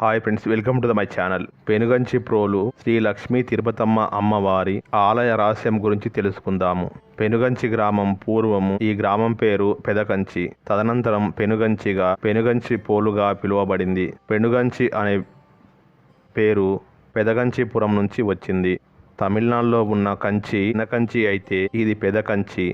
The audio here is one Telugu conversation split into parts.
Hi friends welcome to the my channel Penuganchiprolu Shri Lakshmi Tirupatamma అమ్మవారి ఆలయ రహస్యం గురించి తెలుసుకుందాము. పెనుగంచి గ్రామం పూర్వము ఈ గ్రామం పేరు పెదకంచి. తదనంతరం పెనుగంచిగా పెనుగంచి పోలుగా పిలువబడింది. పెనుగంచి అనే పేరు పెదగంచిపురం నుంచి వచ్చింది. తమిళనాడులో ఉన్న కంచి చిన్నకంచి అయితే ఇది పెదకంచి.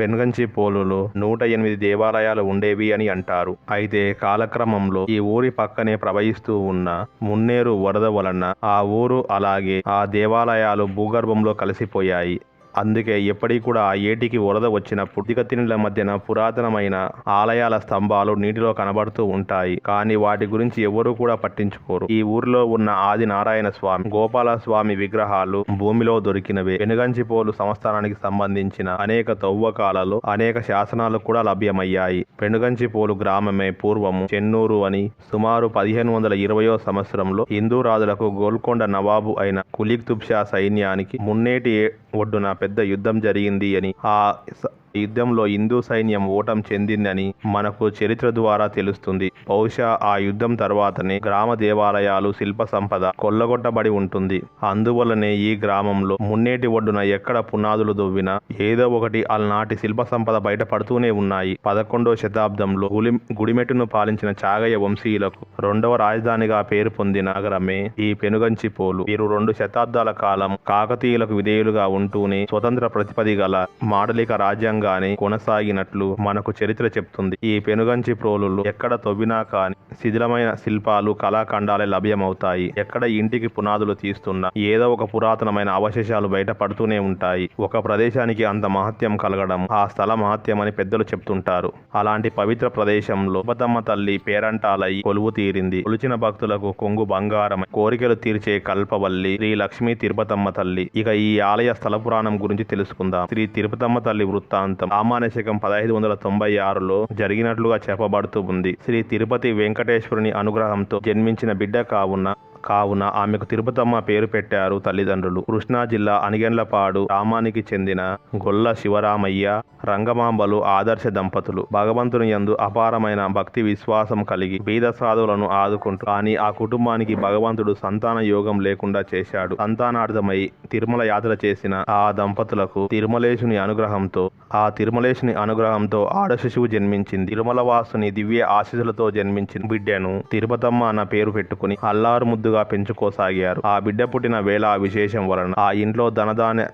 పెనుగంచి పోలులో నూట ఎనిమిది దేవాలయాలు ఉండేవి అని అంటారు. అయితే కాలక్రమంలో ఈ ఊరి పక్కనే ప్రవహిస్తూ ఉన్న మున్నేరు వరద వలన ఆ ఊరు అలాగే ఆ దేవాలయాలు భూగర్భంలో కలిసిపోయాయి. అందుకే ఎప్పటికీ కూడా ఆ ఏటికి వరద వచ్చినప్పుడు దిగతినుల మధ్యన పురాతనమైన ఆలయాల స్తంభాలు నీటిలో కనబడుతూ ఉంటాయి. కానీ వాటి గురించి ఎవరూ కూడా పట్టించుకోరు. ఈ ఊరిలో ఉన్న ఆది నారాయణ స్వామి గోపాల స్వామి విగ్రహాలు భూమిలో దొరికినవే. పెనుగంచిపోలు సంస్థానానికి సంబంధించిన అనేక తవ్వకాలలో అనేక శాసనాలు కూడా లభ్యమయ్యాయి. పెనుగంచిపోలు గ్రామమే పూర్వము. చెన్నూరు అని సుమారు పదిహేను వందల ఇరవయో సంవత్సరంలో హిందూ రాజులకు గోల్కొండ నవాబు అయిన కులిక్ తుబ్షా సైన్యానికి మున్నేటి ఒడ్డున పెద్ద యుద్ధం జరిగింది అని ఆ స- యుద్ధంలో హిందూ సైన్యం ఓటం చెందిందని మనకు చరిత్ర ద్వారా తెలుస్తుంది. బహుశా ఆ యుద్ధం తర్వాతనే గ్రామ దేవాలయాలు శిల్ప సంపద కొల్లగొట్టబడి ఉంటుంది. అందువల్లనే ఈ గ్రామంలో మున్నేటి ఒడ్డున ఎక్కడ పునాదులు దొవ్వినా ఏదో ఒకటి అలనాటి శిల్ప సంపద బయటపడుతూనే ఉన్నాయి. పదకొండో శతాబ్దంలో గులి గుడిమెట్టును పాలించిన చాగయ్య వంశీయులకు రెండవ రాజధానిగా పేరు పొందిన నగరమే ఈ పెనుగంచి పోలు. వీరు రెండు శతాబ్దాల కాలం కాకతీయులకు విధేయులుగా ఉంటూనే స్వతంత్ర ప్రతిపది గల మాడలిక రాజ్యాంగాన్ని కొనసాగినట్లు మనకు చరిత్ర చెప్తుంది. ఈ పెనుగంచి ప్రోలులు ఎక్కడ తవ్వినా కాని శిథిలమైన శిల్పాలు కళాఖండాలే లభ్యమవుతాయి. ఎక్కడ ఇంటికి పునాదులు తీస్తున్నా ఏదో ఒక పురాతనమైన అవశేషాలు బయటపడుతూనే ఉంటాయి. ఒక ప్రదేశానికి అంత మహత్యం కలగడం ఆ స్థల మహత్యం అని పెద్దలు చెప్తుంటారు. అలాంటి పవిత్ర ప్రదేశంలో ఉపతమ్మ తల్లి పేరంటాలై కొలువు తీరింది. కొలిచిన భక్తులకు కొంగు బంగారం కోరికలు తీర్చే కల్పవల్లి శ్రీ లక్ష్మీ తిరుపతమ్మ తల్లి. ఇక ఈ ఆలయ స్థల పురాణం గురించి తెలుసుకుందాం. శ్రీ తిరుపతమ్మ తల్లి వృత్తాంతం సామాన్య శకం పదహైదు వందల తొంభై ఆరులో జరిగినట్లుగా చెప్పబడుతూ ఉంది. శ్రీ తిరుపతి వెంకటేశ్వరుని అనుగ్రహంతో జన్మించిన బిడ్డ కావున కావున ఆమెకు తిరుపతమ్మ పేరు పెట్టారు తల్లిదండ్రులు. కృష్ణా జిల్లా అనిగెండ్లపాడు గ్రామానికి చెందిన గొల్ల శివరామయ్య రంగమాంబలు ఆదర్శ దంపతులు. భగవంతుని యందు అపారమైన భక్తి విశ్వాసం కలిగి బీద సాధువులను ఆదుకుంటూ కానీ ఆ కుటుంబానికి భగవంతుడు సంతాన యోగం లేకుండా చేశాడు. సంతానార్థమై తిరుమల యాత్ర చేసిన ఆ దంపతులకు తిరుమలేశుని అనుగ్రహంతో ఆ తిరుమలేశుని అనుగ్రహంతో ఆడ శిశువు జన్మించింది. తిరుమల వాసుని దివ్య ఆశీస్సులతో జన్మించిన బిడ్డను తిరుపతమ్మ అన్న పేరు పెట్టుకుని అల్లారు ముద్దుగా పెంచుకోసాగారు. ఆ బిడ్డ పుట్టిన వేళ ఆ విశేషం వలన ఆ ఇంట్లో ధనధాన్య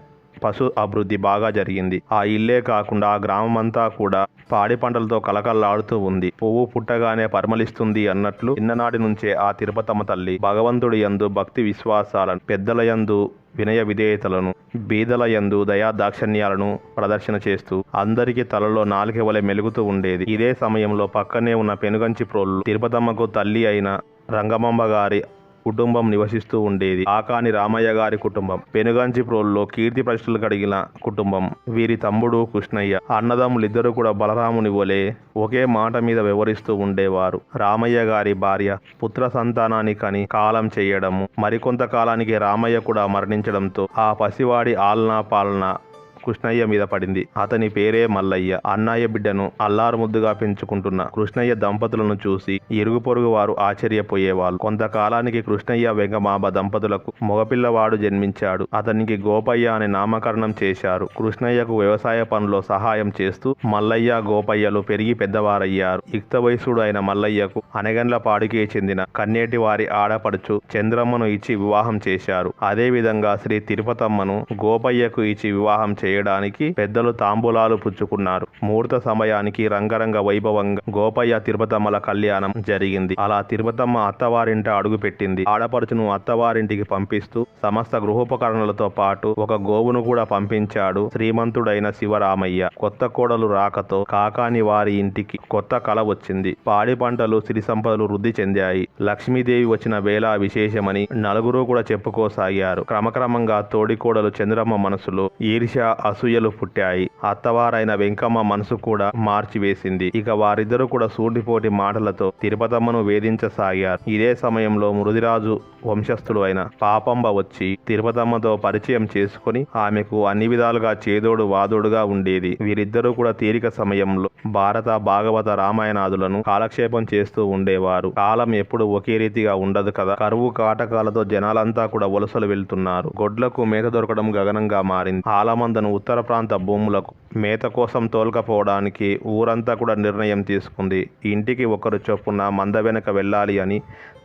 పశు అభివృద్ధి బాగా జరిగింది. ఆ ఇల్లే కాకుండా ఆ గ్రామమంతా కూడా పాడి పంటలతో కలకల్లాడుతూ ఉంది. పువ్వు పుట్టగానే పరిమళిస్తుంది అన్నట్లు చిన్ననాటి నుంచే ఆ తిరుపతమ్మ తల్లి భగవంతుడి యందు భక్తి విశ్వాసాలను పెద్దల యందు వినయ విధేయతలను బీదల యందు దయా దాక్షణ్యాలను ప్రదర్శన చేస్తూ అందరికీ తలలో నాలుక వలె మెలుగుతూ ఉండేది. ఇదే సమయంలో పక్కనే ఉన్న పెనుగంచి ప్రోళ్ళు తిరుపతమ్మకు తల్లి అయిన రంగమంబ గారి కుటుంబం నివసిస్తూ ఉండేది. ఆకాని రామయ్య గారి కుటుంబం. పెనుగంచి ప్రోల్లో కీర్తి ప్రశ్నలు కడిగిన కుటుంబం. వీరి తమ్ముడు కృష్ణయ్య. అన్నదమ్ములిద్దరూ కూడా బలరాముని వలె ఒకే మాట మీద వివరిస్తూ ఉండేవారు. రామయ్య గారి భార్య పుత్ర సంతానానికని కాలం చేయడము మరికొంత కాలానికి రామయ్య కూడా మరణించడంతో ఆ పసివాడి ఆలనా పాలన కృష్ణయ్య మీద పడింది. అతని పేరే మల్లయ్య. అన్నయ్య బిడ్డను అల్లారు ముద్దుగా పెంచుకుంటున్న కృష్ణయ్య దంపతులను చూసి ఇరుగు పొరుగు వారు ఆశ్చర్యపోయేవాళ్ళు. కొంతకాలానికి కృష్ణయ్య వెంగమాబ దంపతులకు మగపిల్లవాడు జన్మించాడు. అతనికి గోపయ్య అనే నామకరణం చేశారు. కృష్ణయ్యకు వ్యవసాయ పనుల్లో సహాయం చేస్తూ మల్లయ్య గోపయ్యలు పెరిగి పెద్దవారయ్యారు. యుక్త వయసుడు అయిన మల్లయ్యకు అనగండ్ల పాడికే చెందిన కన్నేటి వారి ఆడపడుచు చంద్రమ్మను ఇచ్చి వివాహం చేశారు. అదేవిధంగా శ్రీ తిరుపతమ్మను గోపయ్యకు ఇచ్చి వివాహం చేయడానికి పెద్దలు తాంబూలాలు పుచ్చుకున్నారు. ముహూర్త సమయానికి రంగరంగ వైభవంగా గోపయ్య తిరుపతమ్మల కళ్యాణం జరిగింది. అలా తిరుపతమ్మ అత్తవారింట అడుగు పెట్టింది ఆడపడుచును అత్తవారింటికి పంపిస్తూ సమస్త గృహోపకరణలతో పాటు ఒక గోవును కూడా పంపించాడు శ్రీమంతుడైన శివరామయ్య. కొత్త కోడలు రాకతో కాకాని వారి ఇంటికి కొత్త కళ వచ్చింది. పాడి పంటలు సిరి సంపదలు వృద్ధి చెందాయి. లక్ష్మీదేవి వచ్చిన వేళ విశేషమని నలుగురు కూడా చెప్పుకోసాగారు. క్రమక్రమంగా తోడికోడలు చంద్రమ్మ మనసులో ఈర్ష అసూయలు పుట్టాయి. అత్తవారైన వెంకమ్మ మనసు కూడా మార్చివేసింది. ఇక వారిద్దరూ కూడా సూటిపోటి మాటలతో తిరుపతమ్మను వేధించసాగారు. ఇదే సమయంలో మృదిరాజు వంశస్థుడు అయిన పాపంబ వచ్చి తిరుపతమ్మతో పరిచయం చేసుకుని ఆమెకు అన్ని విధాలుగా చేదోడు వాదోడుగా ఉండేది. వీరిద్దరూ కూడా తీరిక సమయంలో భారత భాగవత రామాయణాదులను కాలక్షేపం చేస్తూ ఉండేవారు. కాలం ఎప్పుడు ఒకే రీతిగా ఉండదు కదా? కరువు కాటకాలతో జనాలంతా కూడా వలసలు వెళ్తున్నారు. గొడ్లకు మేత దొరకడం గగనంగా మారింది. ఆలమందను ఉత్తర ప్రాంత భూములకు మేత కోసం తోలుకపోవడానికి ఊరంతా కూడా నిర్ణయం తీసుకుంది. ఇంటికి ఒకరు చొప్పున మంద వెనక వెళ్ళాలి అని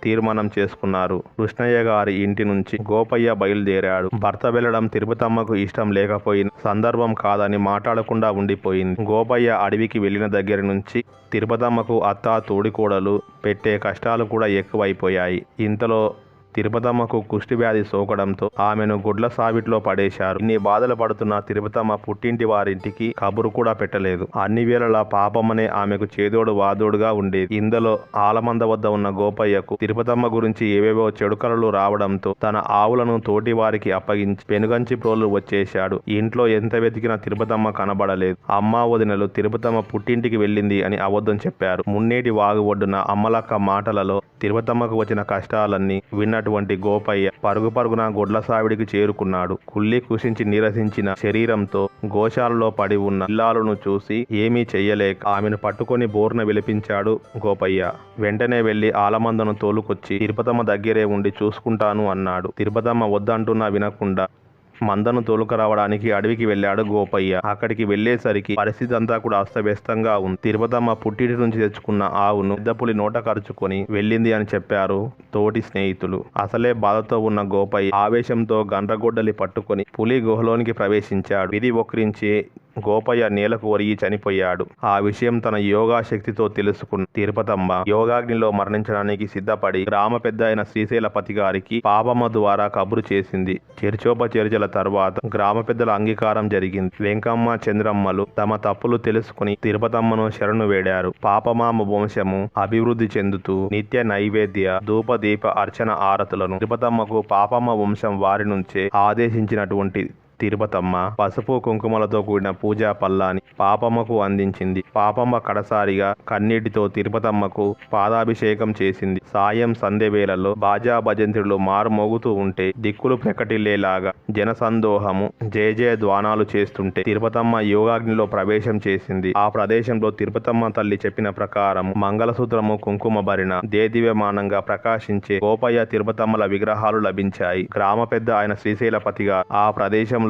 తీర్మానం చేసుకున్నారు. కృష్ణయ్య గారి ఇంటి నుంచి గోపయ్య బయలుదేరాడు. భర్త వెళ్ళడం తిరుపతమ్మకు ఇష్టం లేకపోయిన సందర్భం కాదని మాట్లాడకుండా ఉండిపోయింది. గోపయ్య అడవికి వెళ్ళిన దగ్గర నుంచి తిరుపతమ్మకు అత్త తోడికోడలు పెట్టే కష్టాలు కూడా ఎక్కువైపోయాయి. ఇంతలో తిరుపతమ్మకు కుష్టి వ్యాధి సోకడంతో ఆమెను గుడ్ల సావిట్లో పడేశారు. ఇన్ని బాధలు పడుతున్న తిరుపతమ్మ పుట్టింటి వారింటికి కబురు కూడా పెట్టలేదు. అన్ని వేళలా పాపమ్మనే ఆమెకు చేదోడు వాదోడుగా ఉండేది. ఇందులో ఆలమంద వద్ద ఉన్న గోపయ్యకు తిరుపతమ్మ గురించి ఏవేవో చెడుకలలు రావడంతో తన ఆవులను తోటి వారికి అప్పగించి పెనుగంచి ప్రోలు వచ్చేశాడు. ఇంట్లో ఎంత వెతికినా తిరుపతమ్మ కనబడలేదు. అమ్మ వదినలు తిరుపతమ్మ పుట్టింటికి వెళ్ళింది అని అబద్ధం చెప్పారు. మున్నేటి వాగు ఒడ్డున అమ్మలక్క మాటలలో తిరుపతమ్మకు వచ్చిన కష్టాలన్నీ విన్నటువంటి గోపయ్య పరుగు పరుగున గొడ్ల సావిడికి చేరుకున్నాడు. కుళ్ళి కుషించి నీరసించిన శరీరంతో గోశాలలో పడి ఉన్న ఇల్లాలను చూసి ఏమీ చెయ్యలేక ఆమెను పట్టుకొని బోర్న విలిపించాడు గోపయ్య. వెంటనే వెళ్ళి ఆలమందను తోలుకొచ్చి తిరుపతమ్మ దగ్గరే ఉండి చూసుకుంటాను అన్నాడు. తిరుపతమ్మ వద్దంటున్నా వినకుండా మందను తోలుకురావడానికి అడవికి వెళ్ళాడు గోపయ్య. అక్కడికి వెళ్ళేసరికి పరిస్థితి అంతా కూడా అస్తవ్యస్తంగా ఉంది. తిరుపతమ్మ పుట్టింటి నుంచి తెచ్చుకున్న ఆవును పెద్దపులి నోట కరుచుకొని వెళ్ళింది అని చెప్పారు తోటి స్నేహితులు. అసలే బాధతో ఉన్న గోపయ్య ఆవేశంతో గండ్రగొడ్డలి పట్టుకొని పులి గుహలోనికి ప్రవేశించాడు. ఇది ఒకరించి గోపయ్య నేలకు ఒరిగి చనిపోయాడు. ఆ విషయం తన యోగా శక్తితో తెలుసుకున్న తిరుపతమ్మ యోగాగ్నిలో మరణించడానికి సిద్ధపడి గ్రామ పెద్ద అయిన శ్రీశైలపతి గారికి పాపమ్మ ద్వారా కబురు చేసింది. చర్చోపచర్చల తర్వాత గ్రామ పెద్దల అంగీకారం జరిగింది. వెంకమ్మ చంద్రమ్మలు తమ తప్పులు తెలుసుకుని తిరుపతమ్మను శరణు వేడారు. పాపమామ వంశము అభివృద్ధి చెందుతూ నిత్య నైవేద్య ధూపదీప అర్చన ఆరతులను తిరుపతమ్మకు పాపమ్మ వంశం వారి నుంచే ఆదేశించినటువంటి తిరుపతమ్మ పసుపు కుంకుమలతో కూడిన పూజా పల్లాని పాపమ్మకు అందించింది. పాపమ్మ కడసారిగా కన్నీటితో తిరుపతమ్మకు పాదాభిషేకం చేసింది. సాయం సంధ్య వేళల్లో బాజా భజంత్రులు మారుమోగుతూ ఉంటే దిక్కులు ప్రకటిల్లేలాగా జనసందోహము జయ జయ ద్వానాలు చేస్తుంటే తిరుపతమ్మ యోగాగ్నిలో ప్రవేశం చేసింది. ఆ ప్రదేశంలో తిరుపతమ్మ తల్లి చెప్పిన ప్రకారం మంగళసూత్రము కుంకుమ భరిన దేదివ్యమానంగా ప్రకాశించే గోపయ్య తిరుపతమ్మల విగ్రహాలు లభించాయి. గ్రామ పెద్ద ఆయన శ్రీశైలపతిగా ఆ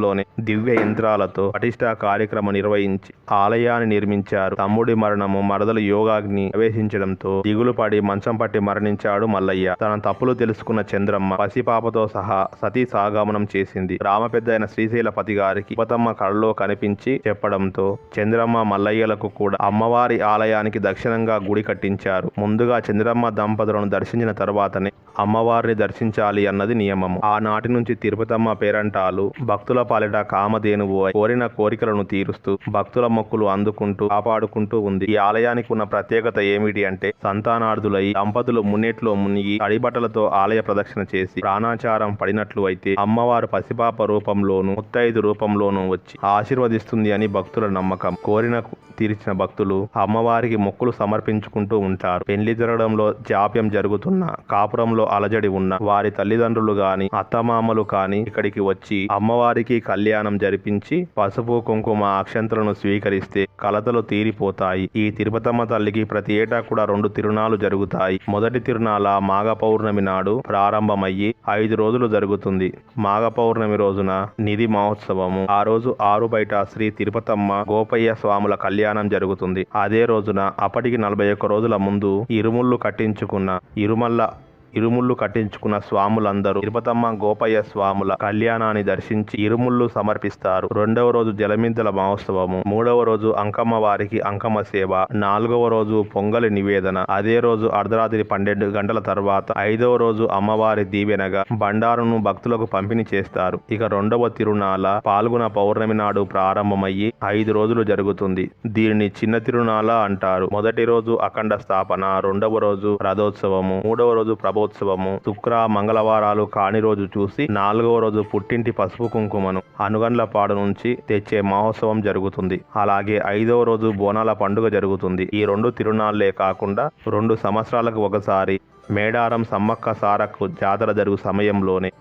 ప్రదేశంలోనే దివ్య యంత్రాలతో పటిష్ట కార్యక్రమం నిర్వహించి ఆలయాన్ని నిర్మించారు. తమ్ముడి మరణము మరదలు యోగాగ్ని ప్రవేశించడంతో దిగులు పడి మంచం పట్టి మరణించాడు మల్లయ్య. తన తప్పులు తెలుసుకున్న చంద్రమ్మ పసిపాపతో సహా సతీ సాగమనం చేసింది. రామ పెద్ద అయిన శ్రీశైలపతి గారికి ఉపతమ్మ కళలో కనిపించి చెప్పడంతో చంద్రమ్మ మల్లయ్యలకు కూడా అమ్మవారి ఆలయానికి దక్షిణంగా గుడి కట్టించారు. ముందుగా చంద్రమ్మ దంపతులను దర్శించిన తర్వాతనే అమ్మవారిని దర్శించాలి అన్నది నియమము. ఆనాటి నుంచి తిరుపతమ్మ పేరంటాలు భక్తుల పాలిట కామధేనువు కోరిన కోరికలను తీరుస్తూ భక్తుల మొక్కులు అందుకుంటూ కాపాడుకుంటూ ఉంది. ఈ ఆలయానికి ఉన్న ప్రత్యేకత ఏమిటి అంటే సంతానార్థులై దంపతులు మున్నెట్లో మునిగి తడిబట్టలతో ఆలయ ప్రదక్షిణ చేసి ప్రాణాచారం పడినట్లు అయితే అమ్మవారు పసిపాప రూపంలోను ముత్తైదు రూపంలోనూ వచ్చి ఆశీర్వదిస్తుంది అని భక్తుల నమ్మకం. కోరిన తీర్చిన భక్తులు అమ్మవారికి మొక్కులు సమర్పించుకుంటూ ఉంటారు. పెళ్ళి జరగడంలో జాప్యం జరుగుతున్న కాపురంలో అలజడి ఉన్న వారి తల్లిదండ్రులు గాని అత్తమామలు కాని ఇక్కడికి వచ్చి అమ్మవారికి కళ్యాణం జరిపించి పసుపు కుంకుమ అక్షంతలను స్వీకరిస్తే కలతలు తీరిపోతాయి. ఈ తిరుపతమ్మ తల్లికి ప్రతి ఏటా కూడా రెండు తిరునాలు జరుగుతాయి. మొదటి తిరుణాల మాఘ పౌర్ణమి నాడు ప్రారంభమయ్యి ఐదు రోజులు జరుగుతుంది. మాఘ పౌర్ణమి రోజున నిధి మహోత్సవము. ఆ రోజు ఆరు బయట శ్రీ తిరుపతమ్మ గోపయ్య స్వాముల కళ్యాణం జరుగుతుంది. అదే రోజున అప్పటికి నలభై ఒక్క రోజుల ముందు ఇరుముళ్ళు కట్టించుకున్న ఇరుమల్ల ఇరుముళ్ళు కట్టించుకున్న స్వాములందరూ తిరుపతమ్మ గోపయ్య స్వాముల కళ్యాణాన్ని దర్శించి ఇరుముళ్ళు సమర్పిస్తారు. రెండవ రోజు జలమింతల మహోత్సవము. మూడవ రోజు అంకమ్మ వారికి అంకమ్మ సేవ. నాలుగవ రోజు పొంగలి నివేదన. అదే రోజు అర్ధరాత్రి పన్నెండు గంటల తర్వాత ఐదవ రోజు అమ్మవారి దీవెనగా బండారును భక్తులకు పంపిణీ చేస్తారు. ఇక రెండవ తిరునాల పాల్గొన పౌర్ణమి నాడు ప్రారంభమయ్యి ఐదు రోజులు జరుగుతుంది. దీనిని చిన్న తిరునాల అంటారు. మొదటి రోజు అఖండ స్థాపన రెండవ రోజు రథోత్సవము మూడవ రోజు ప్రభు దీపోత్సవము శుక్ర మంగళవారాలు కాని రోజు చూసి నాలుగవ రోజు పుట్టింటి పసుపు కుంకుమను అనుగండ్లపాడు నుంచి తెచ్చే మహోత్సవం జరుగుతుంది. అలాగే ఐదవ రోజు బోనాల పండుగ జరుగుతుంది. ఈ రెండు తిరునాళ్ళే కాకుండా రెండు సంవత్సరాలకు ఒకసారి మేడారం సమ్మక్క సారకు జాతర జరుగు సమయంలోనే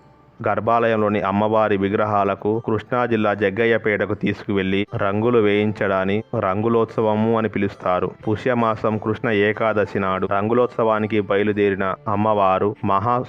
గర్భాలయంలోని అమ్మవారి విగ్రహాలకు కృష్ణా జిల్లా జగ్గయ్యపేటకు తీసుకువెళ్ళి రంగులు వేయించడాన్ని రంగులోత్సవము అని పిలుస్తారు. పుష్యమాసం కృష్ణ ఏకాదశి నాడు రంగులోత్సవానికి బయలుదేరిన అమ్మవారు మహా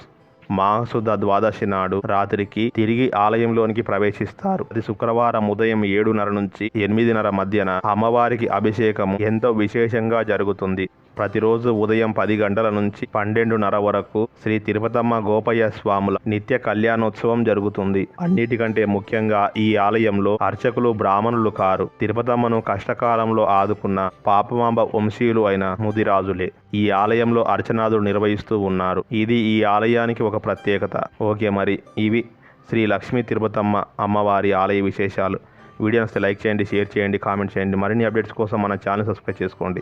మాసుద ద్వాదశి నాడు రాత్రికి తిరిగి ఆలయంలోనికి ప్రవేశిస్తారు. అది శుక్రవారం ఉదయం ఏడున్నర నుంచి ఎనిమిదిన్నర మధ్యన అమ్మవారికి అభిషేకం ఎంతో విశేషంగా జరుగుతుంది. ప్రతిరోజు ఉదయం పది గంటల నుంచి పన్నెండున్నర వరకు శ్రీ తిరుపతమ్మ గోపయ్య స్వాముల నిత్య కళ్యాణోత్సవం జరుగుతుంది. అన్నిటికంటే ముఖ్యంగా ఈ ఆలయంలో అర్చకులు బ్రాహ్మణులు కారు. తిరుపతమ్మను కష్టకాలంలో ఆదుకున్న పాపమాంబ వంశీయులు అయిన ముదిరాజులే ఈ ఆలయంలో అర్చనాదులు నిర్వహిస్తూ ఉన్నారు. ఇది ఈ ఆలయానికి ఒక ప్రత్యేకత. ఓకే మరి ఇవి శ్రీ లక్ష్మీ తిరుపతమ్మ అమ్మవారి ఆలయ విశేషాలు. వీడియో నచ్చితే లైక్ చేయండి షేర్ చేయండి కామెంట్ చేయండి. మరిన్ని అప్డేట్స్ కోసం మన ఛానల్ సబ్స్క్రైబ్ చేసుకోండి.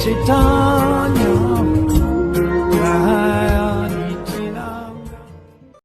ချစ်တာည